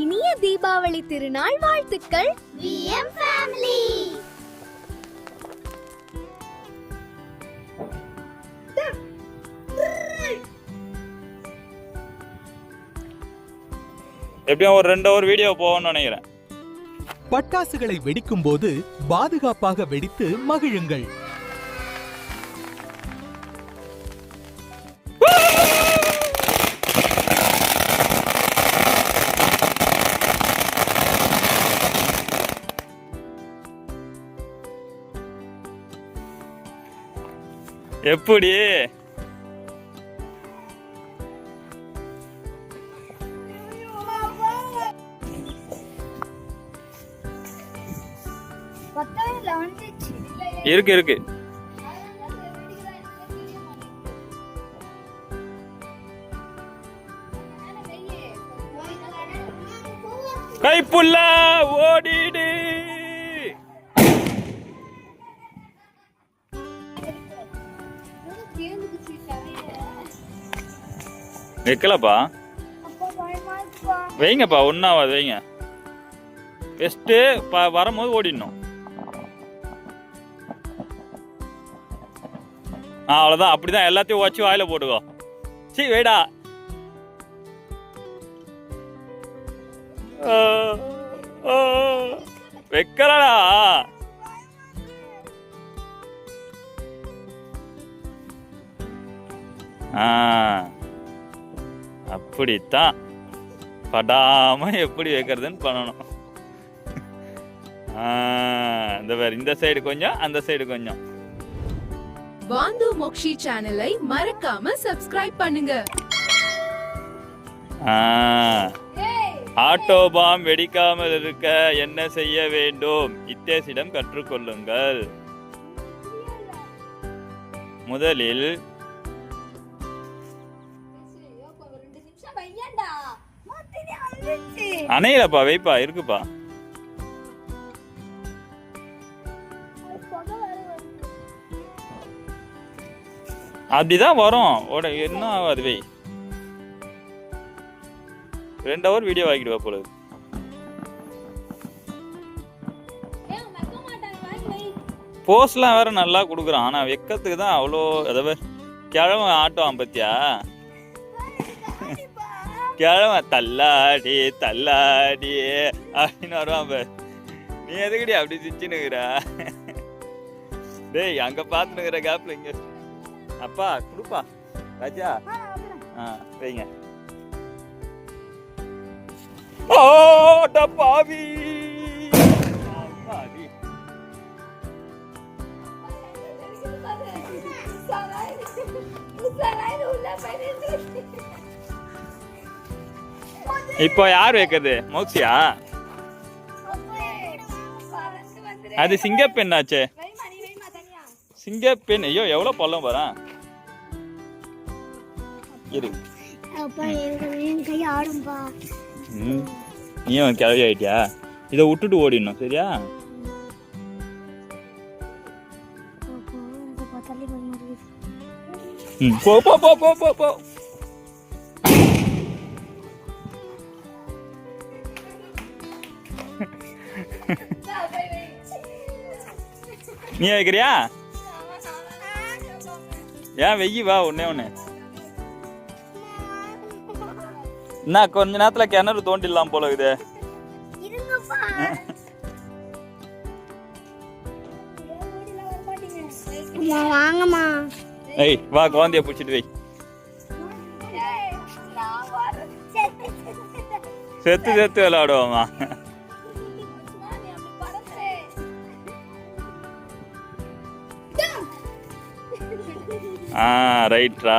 இனிய தீபாவளி திருநாள் வாழ்த்துக்கள். எப்படியும் ஒரு ரெண்டு ஹவர் வீடியோ போகணும்னு நினைக்கிறேன். பட்டாசுகளை வெடிக்கும்போது பாதுகாப்பாக வெடித்து மகிழுங்கள். எப்படி? இருக்கு இருக்கு. கைப்புள்ள ஓடி. வைக்கலப்பா. வைங்கப்பா ஒன்றாவது வைங்க. பெஸ்ட்டு ப வரும்போது ஓடிடணும். ஆ அவ்வளோதான் அப்படிதான் எல்லாத்தையும் வச்சு வாயில போட்டுக்கோ. சீ வேடா. வைக்கலடா. ஆ. அப்படித்தான். படாம எப்படி வைக்கிறதுன்னு பண்ணணும். இந்த வேற இந்த சைடு கொஞ்சம் அந்த சைடு கொஞ்சம். வாந்து மோக்ஷி சேனலை மறக்காம சப்ஸ்கிரைப் பண்ணுங்க. ஆ, ஆட்டோ பாம் வெடிக்காமல் இருக்க என்ன செய்ய வேண்டும்? இத்தேசிடம் கற்றுக்கொள்ளுங்கள். முதலில் அணையிலப்பா வைப்பா இருக்குப்பா. அப்படிதான் வரும். ஓட என்ன ஆகாது வை. ரெண்டு ஹவர் வீடியோ ஆகிடுவா போல. போஸ்ட்லாம் வேற நல்லா கொடுக்குறான். ஆனால் வெக்கத்துக்கு தான் அவ்வளோ அதாவது கிழமை ஆட்டுவான் பத்தியா? கிழமை தள்ளாடி தள்ளாடி அப்படின்னு வருவான் பாரு. நீ எதுக்குடி அப்படி சிச்சுன்னுக்குற டேய் அங்க பார்த்துனுக்குற கேப்ல இங்க. அப்பா கொடுப்பா. ராஜா. ஆ வைங்க. ஓட பாவி. அம்மாடி. இப்போ யார் வைக்கிறது? மோக்ஷியா அது சிங்கப்பெண் ஆச்சே சிங்கப்பெண் ஐயோ எவ்வளவு பள்ளம் வரேன் இரு. ம். நீயும் கிளவி ஆயிட்டியா? இதை விட்டுட்டு ஓடிடணும் சரியா? ம். போ போ போ போ போ. நீ வைக்கிறியா ஏன் வெய்யி வா ஒன்னே ஒன்று என்ன கொஞ்ச நேரத்துல கிணறு தோண்டிடலாம் போல வாங்கம்மா. ஏய் வா குழந்தைய பிடிச்சிட்டு வை. செத்து செத்து விளையாடுவோமா ஆ ரைட்ரா.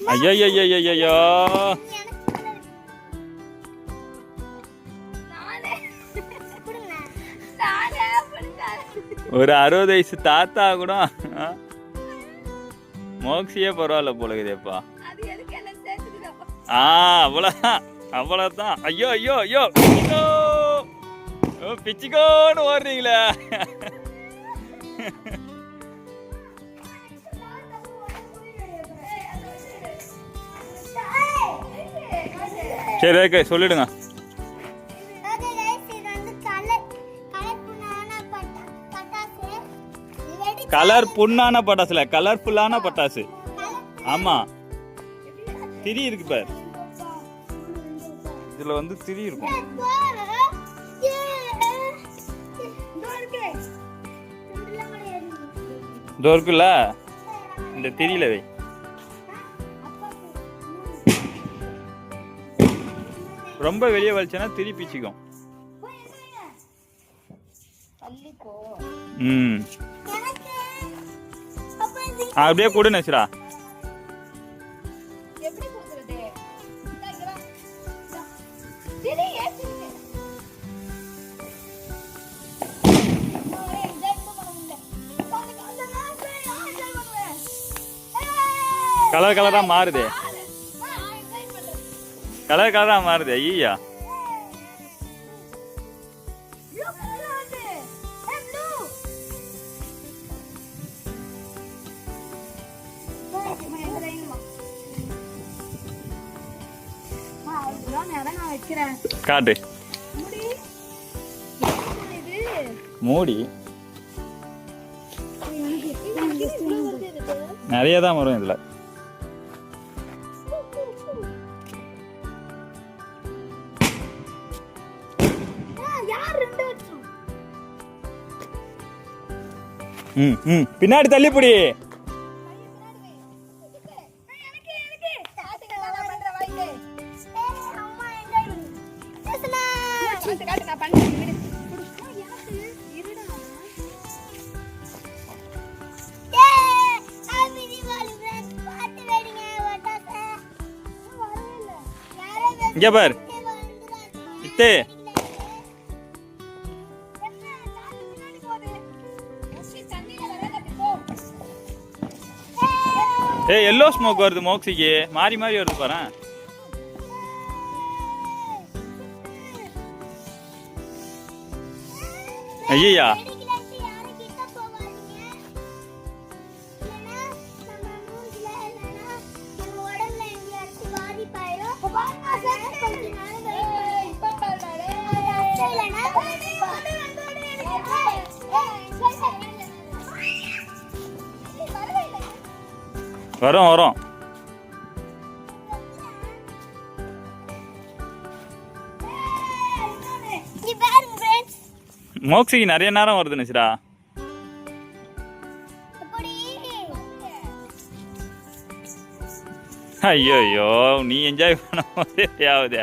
ஐயோ ஐயோ ஐயோ ஐயோ ஒரு அறுபது வயசு தாத்தா கூட ஆ, மோக்ஷியே பரவாயில்ல போலகுதேப்பா ஆ அவ்வளோதான் அவ்வளோதான் ஐயோ ஐயோ ஐயோ பிச்சுக்கோன்னு ஓடுறீங்களே. சரி ஓகே சொல்லிடுங்க. கலர் பட்டாசு. புண்ணான பட்டாசுல கலர்ஃபுல்லான பட்டாசு. ஆமா. திரி இருக்கு பார். இதுல வந்து திரி இருக்கும். இருக்குல்ல இந்த திரியில வை. ரொம்ப வெளியே வலிச்சேன்னா திரி பிச்சுக்கும் ம் அப்படியே கொடு நச்சுடா எப்படி கொடுக்கறது இந்தா இங்க வா. இந்தா. சரி, ஏத்திருக்கு. நான் enjoy கூட பண்ண முடியல. உட்காந்து அந்த நேரத்துல நான் enjoy பண்ணுவேன். ஏய்! கலர் கலரா மாறுதே அவ்வளோ நேரம் நான் வைக்கிறேன் காட்டு. மூடி. நிறைய தான் வரும் இதுல. இல்ல யாரோ இங்க பார். இத்தே. ஏய் எல்லோ ஸ்மோக் வருது மோக்ஸிக்கு. மாறி மாறி வருது பாரு ஐயா வரும் வரும். மோக்ஸிக்கு நிறைய நேரம் வருது நிச்சிரா அப்படி. ஐயோ நீ என்ஜாய் பண்ண போதே ஆகுதே.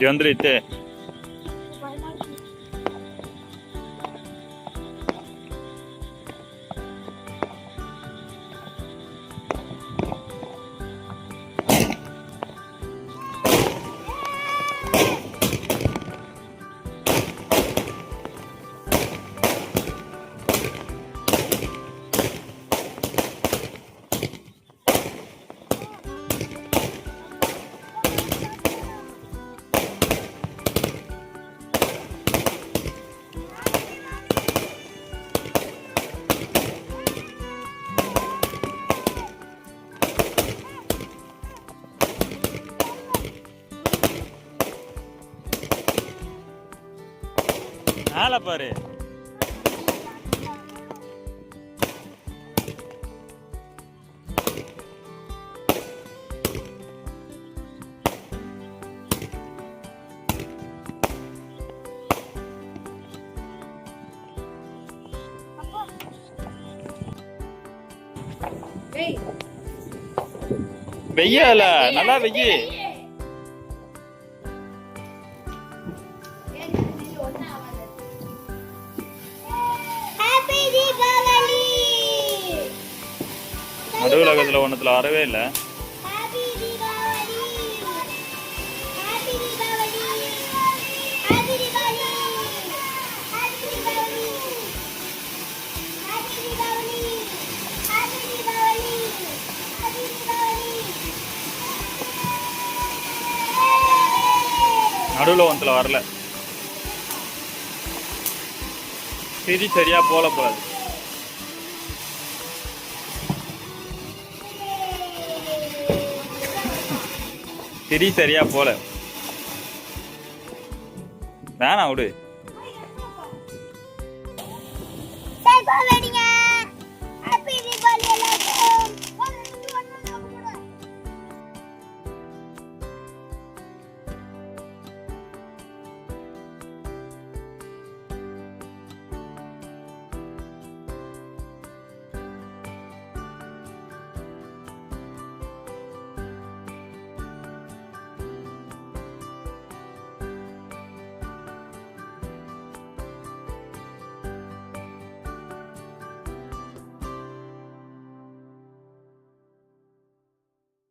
લિયોન્દ્રી તે மேல பாரு. வெய்யல நல்லா வெய்யி. நடுவுலகத்தில் ஒன்றுத்தில் வரவே இல்லை. நடுவில் ஒன்றில் வரல. சிரி சரியாக போல போகாது. திரி சரியா போல. வேணா விடு. Happy